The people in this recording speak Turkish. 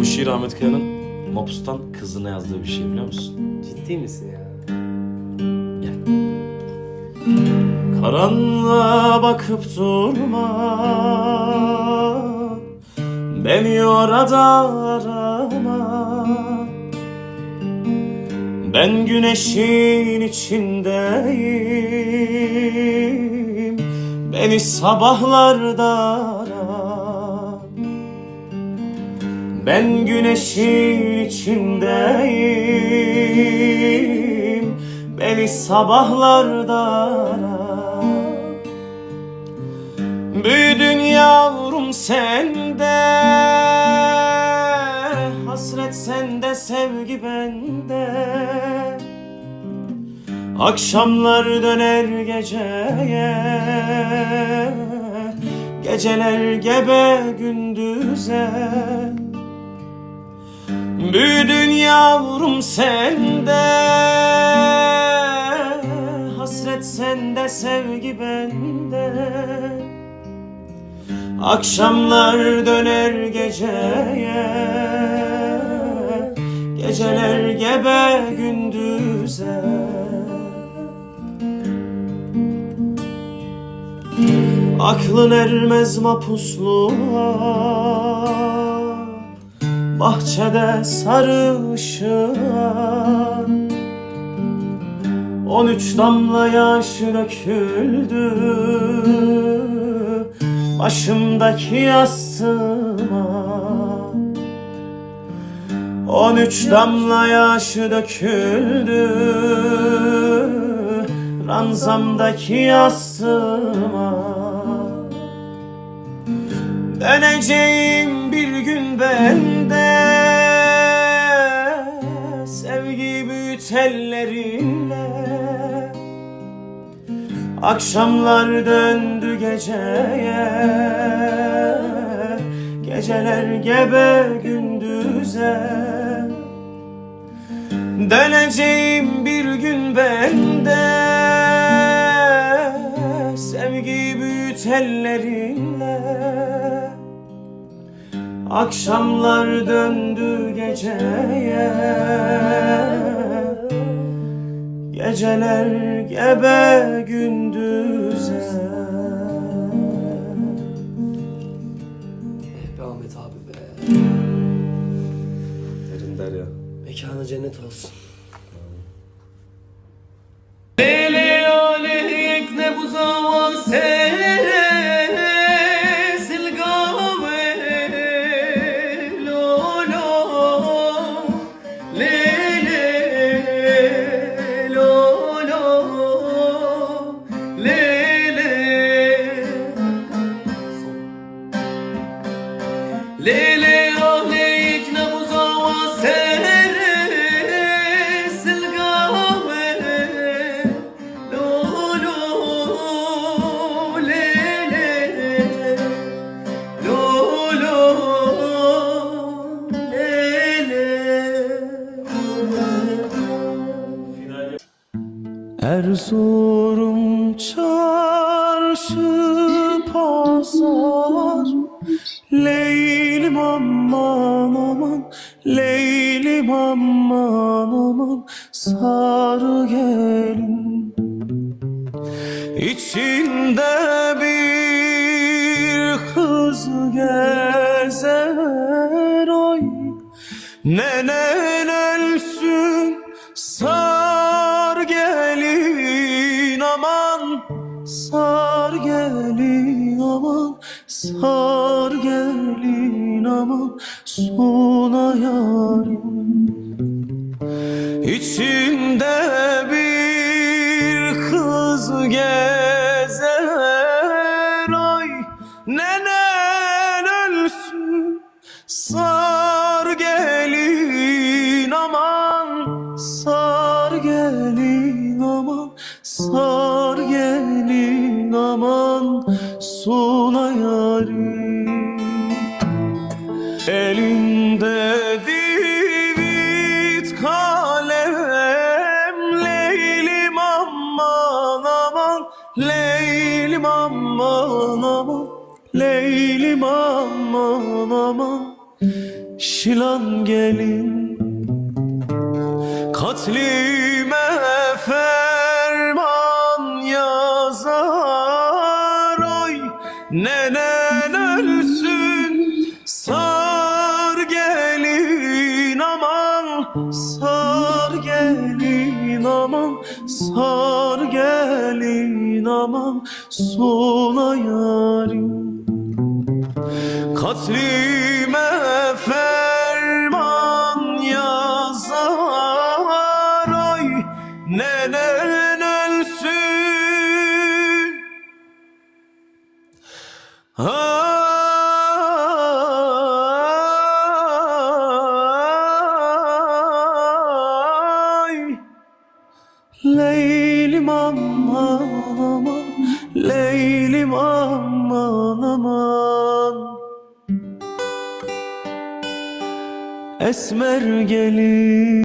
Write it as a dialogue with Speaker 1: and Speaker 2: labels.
Speaker 1: Bu şiir Ahmet Kaya'nın Mapus'tan kızına yazdığı bir şey biliyor musun?
Speaker 2: Ciddi misin ya?
Speaker 1: Karanlığa bakıp durma Beni orada arama Ben güneşin içindeyim Beni sabahlarda Ben güneşin içindeyim. Beni sabahlarda ara. Büyüdün yavrum sende. Hasret sende sevgi bende. Akşamlar döner geceye. Geceler gebe gündüze Büyüdün yavrum sende Hasret sende sevgi bende. Akşamlar döner geceye Geceler gebe gündüze. Aklın ermez mapusluğa Bahçede sarı ışığa On üç damla yaş döküldü. Başımdaki yastığıma On üç damla yaş döküldü. Ranzamdaki yastığıma Döneceğim bir gün ben ellerinle Akşamlar döndü geceye. Geceler gebe gündüze. Döneceğim bir gün ben de Sevgi büyüt ellerinle. Akşamlar döndü geceye Geceler gebe gündüze
Speaker 2: Eh be Ahmet abi be.
Speaker 1: Derin derya
Speaker 2: Mekanı cennet olsun.
Speaker 3: Leyli aleyk ne bu zaman seresil gave lo lo Leyli lo lo Leyli
Speaker 1: Erzurum çarşı pazar Leylim aman aman Leylim aman aman Sarı gelin. İçinde bir kız gezer oy. Nenen ölsün sar gelin aman Sar gelin aman Sar aman Sona yarim İçinde bir kız gezer. Ay nenen ölsün Sar gelin aman Sar gelin aman Sar gelin aman Sona Elinde divit kalem Leylim aman aman Leylim aman aman Leylim aman aman. Şilan gelin Katlime ferman yazar. Oy nenen Sar gelin aman Sar gelin aman Sola yarim. Katlime ferman yazar Oy nenen ölsün. Ay aman aman. Esmer gelin